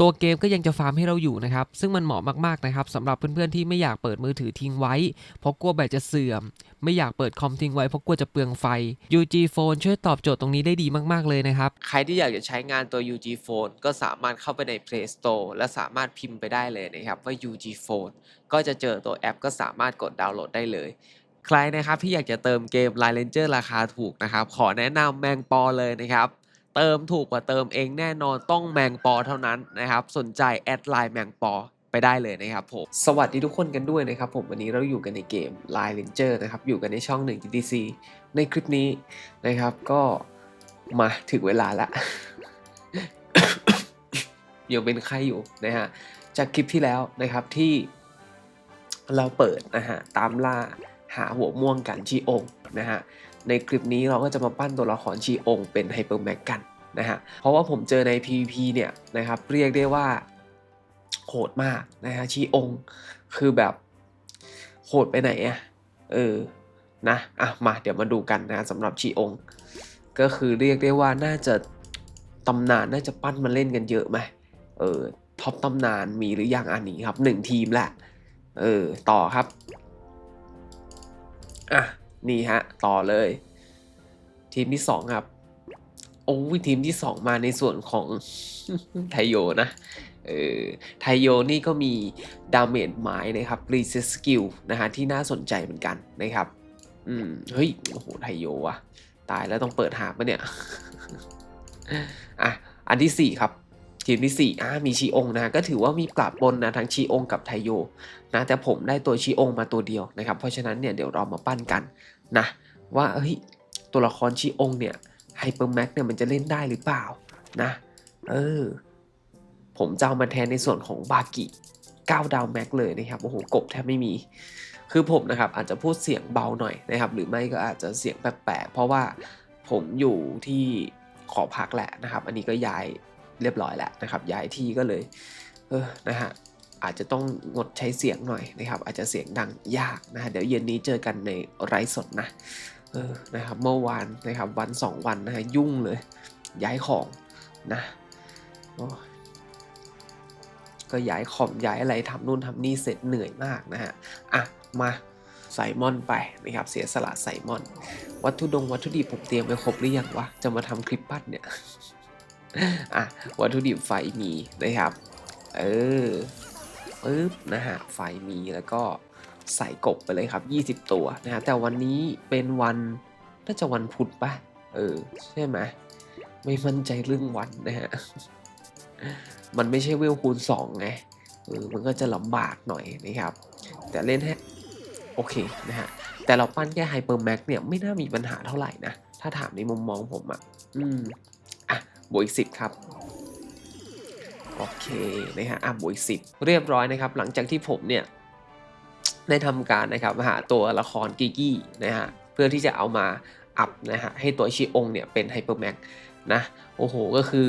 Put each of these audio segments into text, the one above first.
ตัวเกมก็ยังจะฟาร์มให้เราอยู่นะครับ ซึ่งมันเหมาะมากๆนะครับสำหรับเพื่อนๆที่ไม่อยากเปิดมือถือทิ้งไว้ เพราะกลัวแบตจะเสื่อม ไม่อยากเปิดคอมทิ้งไว้เพราะกลัวจะเปลืองไฟ UG Phone ช่วยตอบโจทย์ตรงนี้ได้ดีมากๆเลยนะครับ ใครที่อยากจะใช้งานตัว UG Phone ก็สามารถเข้าไปใน Play Store และสามารถพิมพ์ไปได้เลยนะครับว่า UG Phone ก็จะเจอตัวแอปก็สามารถกดดาวน์โหลดได้เลยใครนะครับที่อยากจะเติมเกม Line Ranger ราคาถูกนะครับ ขอแนะนำแมงปอเลยนะครับ เติมถูกกว่าเติมเองแน่นอนต้องแมงปอเท่านั้นนะครับ สนใจแอดไลน์แมงปอไปได้เลยนะครับผม สวัสดีทุกคนกันด้วยนะครับผม วันนี้เราอยู่กันในเกม Line Ranger นะครับ อยู่กันในช่อง1 GTC ในคลิปนี้นะครับก็มาถึงเวลาละยังเป็นใครอยู่นะฮะ จากคลิปที่แล้วนะครับที่เราเปิดนะฮะตามล่าหาหัวม่วงกันชีองค์นะฮะ ในคลิปนี้เราก็จะมาปั้นตัวละครชีองเป็นไฮเปอร์แม็กกันนะฮะ เพราะว่าผมเจอใน PVP เนี่ยนะครับเรียกได้ว่าโหดมากนะฮะชีองคือแบบโหดไปไหนอะเออนะอะมาเดี๋ยวมาดูกันนะสำหรับชีองก็คือเรียกได้ว่าน่าจะตำนานน่าจะปั้นมาเล่นกันเยอะไหมเออท็อปตำนานมีหรือยังอันนี้ครับหนึ่งทีมแหละ เออ ต่อครับ อะ นี่ฮะ ต่อเลย ทีมที่สองครับโอ้ยทีมที่สองมาในส่วนของไทโยนะเออไทโยนี่ก็มีดาเมจไม้นะครับรีเซสกิลนะฮะที่น่าสนใจเหมือนกันนะครับ อืม เฮ้ย โอ้โห ไทโยอะตายแล้วต้องเปิดหาปะเนี่ย อะ อันที่สี่ครับ ทีมที่สี่อ่ามีชีองนะ ก็ถือว่ามีปราบบนนะทั้งชีองกับไทโยนะแต่ผมได้ตัวชีองมาตัวเดียวนะครับ เพราะฉะนั้นเนี่ยเดี๋ยวเรามาปั้นกัน นะว่าเฮ้ยตัวละครชีองเนี่ยไฮเปอร์แม็กเนี่ยมันจะเล่นได้หรือเปล่านะเออผมจะเอามาแทนในส่วนของบากิ9ดาวแม็กเลยนะครับโอ้โหกบแทบไม่มี คือผมนะครับอาจจะพูดเสียงเบาหน่อยนะครับ หรือไม่ก็อาจจะเสียงแปลกๆเพราะว่าผมอยู่ที่ขอพักแหละนะครับ อันนี้ก็ย้ายเรียบร้อยแล้วนะครับ ย้ายที่ก็เลย เออนะฮะ อาจจะต้องงดใช้เสียงหน่อยนะครับ อาจจะเสียงดังยากนะ เดี๋ยวเย็นนี้เจอกันในไลฟ์สดนะเออนะครับเมื่อวานนะครับวันสองวันนะฮะยุ่งเลย ย้ายของนะก็ย้ายคอมย้ายอะไรทำนู่นทำนี่เสร็จเหนื่อยมากนะฮะอะมาใส่มอนไปนะครับเสียสละใส่มอน วัตถุดงวัตถุดิบผมเตรียมไปครบหรือยังวะจะมาทำคลิปปั้นเนี่ยอะวัตถุดิบไฟมีนะครับ เออ ปึ๊บนะฮะไฟมีแล้วก็ใส่กบไปเลยครับ 20 ตัวนะฮะแต่วันนี้เป็นวันน่าจะวันพุธปะเออใช่ไหมไม่มั่นใจเรื่องวันนะฮะมันไม่ใช่เวลคูณ2ไงเออมันก็จะลำบากหน่อยนะครับ แต่เล่นให้โอเคนะฮะแต่เราปั้นแค่ไฮเปอร์แม็กเนี่ยไม่น่ามีปัญหาเท่าไหร่นะ ถ้าถามในมุมมองผมอะ่ะ อืม อะ บวกอีกสิบครับ โอเคนะฮะอะบวกสิบเรียบร้อยนะครับ หลังจากที่ผมเนี่ยได้ทำการนะครับหาตัวละครกิกี้นะฮะเพื่อที่จะเอามาอัพนะฮะให้ตัวชิองเนี่ยเป็นไฮเปอร์แม็กนะโอ้โหก็คือ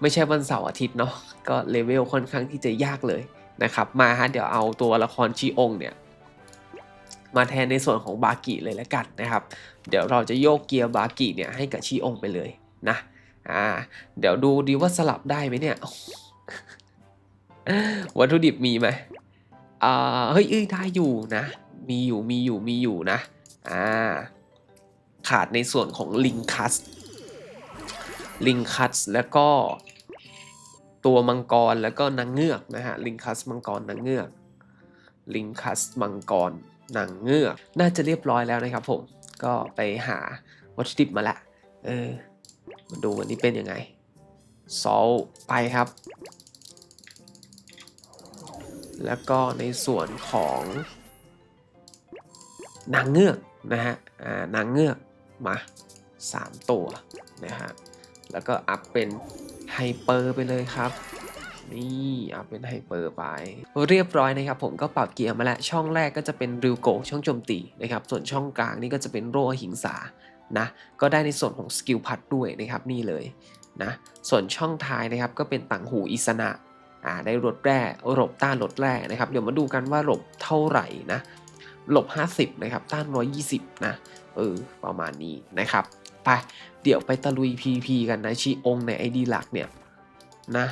ไม่ใช่วันเสาร์อาทิตย์เนาะก็เลเวลค่อนข้างที่จะยากเลยนะครับมาฮะเดี๋ยวเอาตัวละครชิองเนี่ยมาแทนในส่วนของบากิเลยล้วกันนะครับ เดี๋ยวเราจะโยกเกียร์บากิเนี่ยให้กับชิองไปเลยนะ อ่า เดี๋ยวดูดีว่าสลับได้ไหมเนี่ย วัตถุดิบมีไหมอ่าเฮ้ยเอ้ยได้อยู่นะ มีอยู่มีอยู่มีอยู่นะ อ่า ขาดในส่วนของลิงคัส ลิงคัสแล้วก็ ตัวมังกรแล้วก็นางเงือกนะฮะ ลิงคัสมังกรนางเงือก ลิงคัสมังกรนางเงือก น่าจะเรียบร้อยแล้วนะครับผม ก็ไปหาวัตถุดิบมาละ เออ มาดูวันนี้เป็นยังไงซอลไปครับ แล้วก็ในส่วนของนางเงือกนะฮะอ่านางเงือกมา 3 ตัวนะฮะ แล้วก็อัพเป็นไฮเปอร์ไปเลยครับ นี่เอาเป็นไฮเปอร์ไป เรียบร้อยนะครับ ผมก็ปรับเกียร์มาแล้ว ช่องแรกก็จะเป็นริวโกช่องโจมตีนะครับ ส่วนช่องกลางนี่ก็จะเป็นโรหิงสา นะก็ได้ในส่วนของสกิลพัดด้วยนะครับนี่เลยนะส่วนช่องท้ายนะครับก็เป็นต่างหูอิสนะอ่าได้ลดแร่หลบต้านลดแร่นะครับเดี๋ยวมาดูกันว่าหลบเท่าไหร่นะหลบ 50 นะครับ ต้าน 120 นะเออประมาณนี้นะครับไปเดี๋ยวไปตะลุย PP กันนะชีองค์ใน ID หลักเนี่ยนะ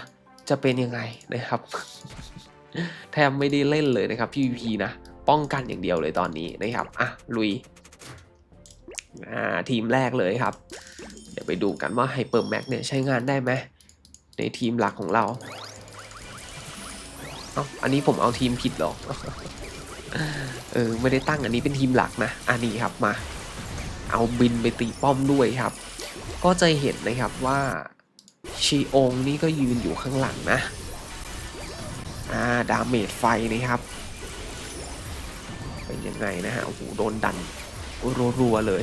จะเป็นยังไงนะครับ แทบไม่ได้เล่นเลยนะครับ PVP นะ ป้องกันอย่างเดียวเลยตอนนี้นะครับ อะ ลุย อ่าทีมแรกเลยครับ เดี๋ยวไปดูกันว่า Hyper Max เนี่ยใช้งานได้ไหมในทีมหลักของเราเอ้าอันนี้ผมเอาทีมผิดหรอเออไม่ได้ตั้งอันนี้เป็นทีมหลักนะอันนี้ครับมา เอาบินไปตีป้อมด้วยครับ ก็จะเห็นนะครับว่าชีองนี่ก็ยืนอยู่ข้างหลังนะอ่าดาเมจไฟนะครับเป็นยังไงนะฮะโอ้โหโดนดันรัวๆเลย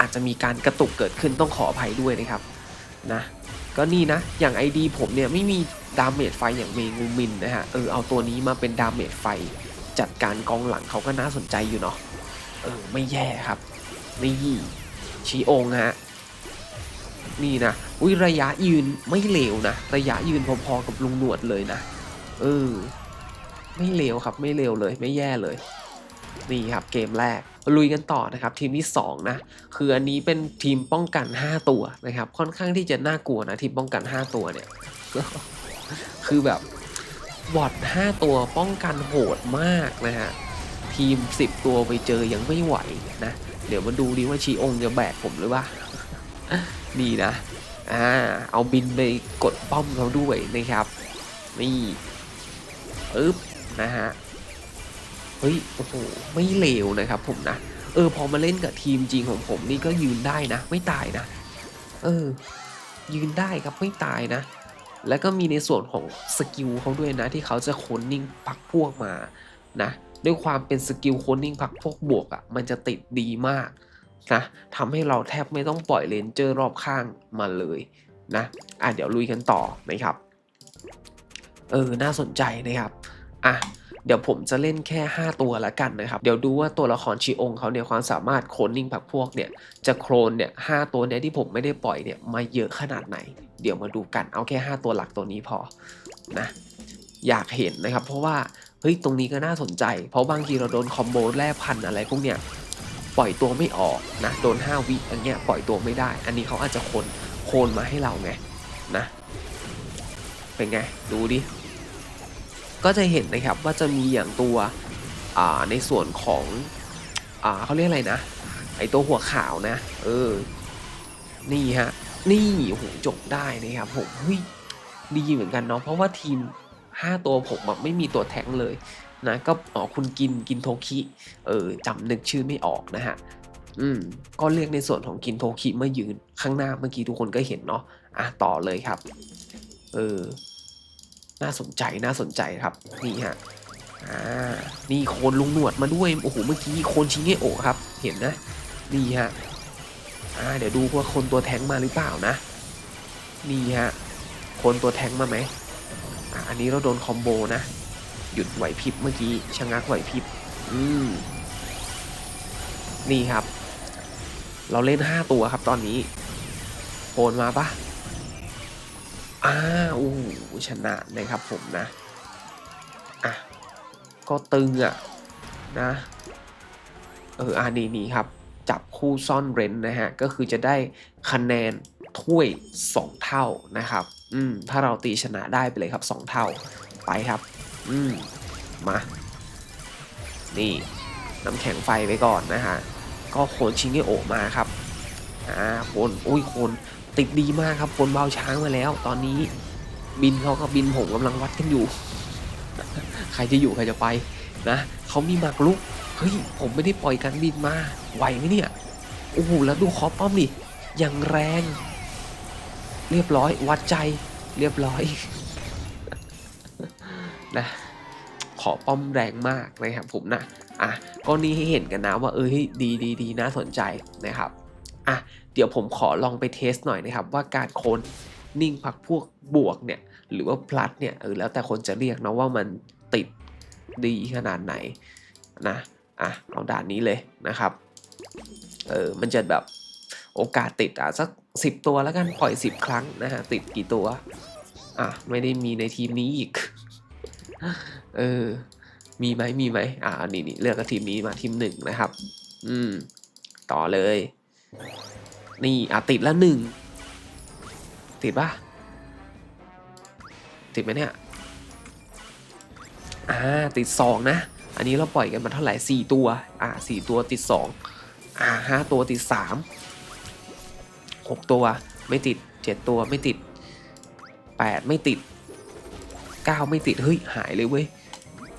อาจจะมีการกระตุกเกิดขึ้นต้องขออภัยด้วยนะครับนะก็นี่นะ อย่าง ID ผมเนี่ยไม่มีดาเมจไฟอย่างเมงูมินนะฮะเออเอาตัวนี้มาเป็นดาเมจไฟ จัดการกองหลังเขาก็น่าสนใจอยู่เนาะเออไม่แย่ครับนี่ชีองฮะนี่นะอุ้ยระยะยืนไม่เลวนะ ระยะยืนพอๆกับลุงหนวดเลยนะเออไม่เลวครับไม่เลวเลยไม่แย่เลย นี่ครับเกมแรก ลุยกันต่อนะครับทีมที่2นะคืออันนี้เป็นทีมป้องกัน 5 ตัวนะครับค่อนข้างที่จะน่ากลัวนะทีมป้องกัน 5 ตัวเนี่ยคือแบบบอด5ตัวป้องกันโหดมากนะฮะทีม 10 ตัวไปเจอยังไม่ไหวนะเดี๋ยวมาดูดิว่าชีองจะแบกผมหรือว่านี่นะอ่าเอาบินไปกดป้อมเขาด้วยนะครับ นี่ปึ๊บนะฮะ เฮ้ยโอ้โหไม่เลวนะครับผมนะเออพอมาเล่นกับทีมจริงของผมนี่ก็ยืนได้นะ ไม่ตายนะ เออ ยืนได้ครับไม่ตายนะ แล้วก็มีในส่วนของสกิลเขาด้วยนะ ที่เขาจะโคนนิ่งพักพวกมานะด้วยความเป็นสกิลโคนนิ่งพักพวกบวกอะ่ะมันจะติดดีมากนะทำให้เราแทบไม่ต้องปล่อยเลนเจอร์รอบข้างมาเลยนะอะเดี๋ยวลุยกันต่อนะครับ เออ น่าสนใจนะครับ อะ เดี๋ยวผมจะเล่นแค่ 5 ตัวละกันนะครับ เดี๋ยวดูว่าตัวละครชีองเขาเนี่ยความสามารถโคลนนิ่งผักพวกเนี่ยจะโคลนเนี่ยหตัวเนี่ยที่ผมไม่ได้ปล่อยเนี่ยมาเยอะขนาดไหน เดี๋ยวมาดูกันเอาแค่ 5 ตัวหลักตัวนี้พอนะอยากเห็นนะครับ เพราะว่าเฮ้ยตรงนี้ก็น่าสนใจ เพราะบางทีเราโดนคอมโบแร่พันอะไรพวกเนี้ยปล่อยตัวไม่ออกนะโดน 5 วิอันเนี้ยปล่อยตัวไม่ได้ อันนี้เขาอาจจะโคนโคนมาให้เราไงนะเป็นไง ดูดิ ก็จะเห็นนะครับว่าจะมีอย่างตัวในส่วนของอเขาเรียกอะไรนะ ไอตัวหัวขาวนะ เออ นี่ฮะ นี่โอ้โหจบได้นะครับผมเฮ้ยดีเหมือนกันเนาะเพราะว่าทีม 5 ตัวผมแบบไม่มีตัวแทงเลยนะก็อ๋อคุณกินกินโทคิเออจำนึกชื่อไม่ออกนะฮะอืมก็เรียกในส่วนของกินโทคิเมื่อยืนข้างหน้าเมื่อกี้ทุกคนก็เห็นเนาะอะต่อเลยครับ เออ น่าสนใจน่าสนใจครับนี่ฮะอ่านี่โคนลุงหนวดมาด้วยโอ้โหเมื่อกี้โคนชิเงโอครับ เห็นนะนี่ฮะอ่าเดี๋ยวดูว่าคนตัวแทงมาหรือเปล่านะนี่ฮะคนตัวแทงมาไหมอ่าอันนี้เราโดนคอมโบนะหยุดไหวพริบเมื่อกี้ชะงักไหวพริบอืมนี่ครับ เราเล่นห้าตัวครับตอนนี้โคนมาปะ อ่าอู้ชนะนะครับผมนะ อะ ก็ตึงอะนะ เอออ่านี่นี่ครับ จับคู่ซ่อนเร้นนะฮะ ก็คือจะได้คะแนนถ้วย 2 เท่านะครับ อืม ถ้าเราตีชนะได้ไปเลยครับ 2 เท่า ไปครับ อืม มา นี่ น้ำแข็งไฟไปก่อนนะฮะ ก็โคนชิงเกโอมาครับ อ่า โคน อุ้ย โคน ติดดีมากครับคนเบาช้างมาแล้ว ตอนนี้บินเขากับบินผมกำลังวัดกันอยู่ ใครจะอยู่ใครจะไปนะเขามีหมากลุกเฮ้ยผมไม่ได้ปล่อยกันบินมาไหวไหมเนี่ยโอ้โหแล้วดูคอป้อมดิอย่างแรง เรียบร้อยวัดใจเรียบร้อยนะขอป้อมแรงมากนะครับผมนะอะก็นี่ให้เห็นกันนะว่าเออดีดีดีน่าสนใจนะครับ อะเดี๋ยวผมขอลองไปเทสหน่อยนะครับว่าการโคนนิ่งพักพวกบวกเนี่ยหรือว่าพลัดเนี่ยเออแล้วแต่คนจะเรียกนะว่ามันติดดีขนาดไหนนะอะเอาด่านนี้เลยนะครับเออมันจะแบบโอกาสติดอะสักสิบตัวแล้วกันปล่อยสิบครั้งนะฮะติดกี่ตัวอะไม่ได้มีในทีมนี้อีกเออมีไหมมีไหมอ่านี่นี่เลือกทีมนี้มาทีมหนึ่งนะครับ อืม ต่อเลย นี่อะติดแล้วหนึ่งติดปะติดไหมเนี่ยอ่าติดสองนะ อันนี้เราปล่อยกันมาเท่าไหร่สี่ตัวอ่าสี่ตัวติดสองอ่าห้าตัวติดสามหกตัวไม่ติดเจ็ดตัวไม่ติดแปดไม่ติดเก้าไม่ติดเฮ้ยหายเลยเว้ย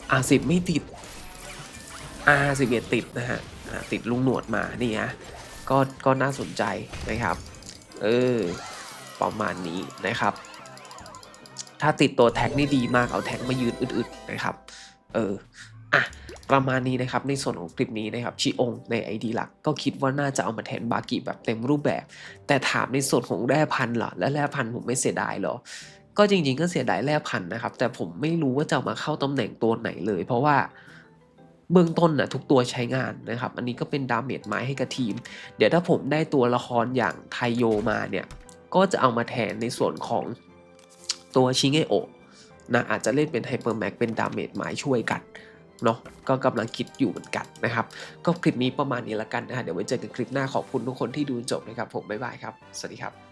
อ่าสิบไม่ติดอ่าสิบเอ็ดติดนะฮะติดลุงหนวดมานี่ฮะ ก็ก็น่าสนใจนะครับเออประมาณนี้นะครับ ถ้าติดตัวแท็กนี่ดีมากเอาแท็กมายืนอึดๆนะครับเอออะประมาณนี้นะครับในส่วนของคลิปนี้นะครับชิองใน ID หลักก็คิดว่าน่าจะเอามาแทนบากิแบบเต็มรูปแบบ แต่ถามในส่วนของแร่พันธุ์ล่ะและแร่พันธุ์ผมไม่เสียดายหรอ ก็จริงๆก็เสียดายแร่พันธุ์นะครับ แต่ผมไม่รู้ว่าจะมาเข้าตำแหน่งตัวไหนเลย เพราะว่า เบื้องต้นนะทุกตัวใช้งานนะครับ อันนี้ก็เป็นดาเมจไม้ให้กับทีม เดี๋ยวถ้าผมได้ตัวละครอย่างไทโยมาเนี่ย ก็จะเอามาแทนในส่วนของตัวชิงเงโอนะอาจจะเล่นเป็นไฮเปอร์แม็กเป็นดาเมจไม้ช่วยกันเนาะก็กำลังคิดอยู่เหมือนกันนะครับ ก็คลิปนี้ประมาณนี้ละกันนะฮะเดี๋ยวไว้เจอกันคลิปหน้าขอบคุณทุกคนที่ดูจบนะครับ ผมบ๊ายบายครับ สวัสดีครับ